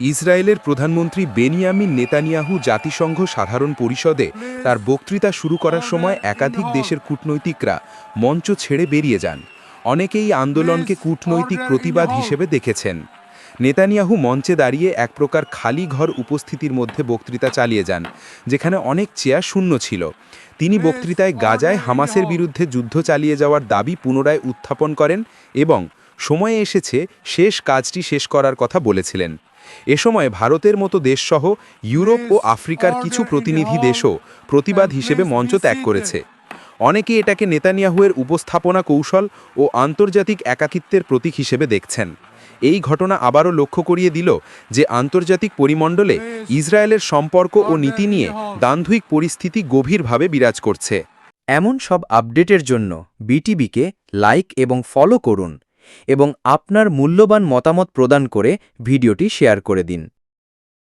ইসরায়েলের প্রধানমন্ত্রী Benjamin Netanyahu জাতিসংঘ সাধারণ পরিষদে তার বক্তৃতা শুরু করার সময় একাধিক দেশের কূটনৈতিকরা মঞ্চ ছেড়ে বেরিয়ে যান। অনেকেই আন্দোলনকে কূটনৈতিক প্রতিবাদ হিসেবে দেখেছেন। নেতানিয়াহু মঞ্চে দাঁড়িয়ে এক প্রকার খালি ঘর উপস্থিতির মধ্যে বক্তৃতা চালিয়ে যান, যেখানে অনেক চেয়ার শূন্য ছিল। তিনি বক্তৃতায় গাজায় হামাসের বিরুদ্ধে যুদ্ধ চালিয়ে যাওয়ার দাবি পুনরায় উত্থাপন করেন এবং, সময়ে এসেছে, শেষ কাজটি শেষ করার কথা বলেছিলেন। এ সময় ভারতের মতো দেশসহ ইউরোপ ও আফ্রিকার কিছু প্রতিনিধি দেশও প্রতিবাদ হিসেবে মঞ্চ ত্যাগ করেছে। অনেকে এটাকে নেতানিয়াহুয়ের উপস্থাপনা কৌশল ও আন্তর্জাতিক একাকিত্বের প্রতীক হিসেবে দেখছেন। এই ঘটনা আবারও লক্ষ্য করিয়ে দিল যে আন্তর্জাতিক পরিমণ্ডলে ইসরায়েলের সম্পর্ক ও নীতি নিয়ে দান্ধুইক পরিস্থিতি গভীরভাবে বিরাজ করছে। এমন সব আপডেটের জন্য বিটিভিকে লাইক এবং ফলো করুন। এবং আপনার মূল্যবান মতামত প্রদান করে ভিডিওটি শেয়ার করে দিন।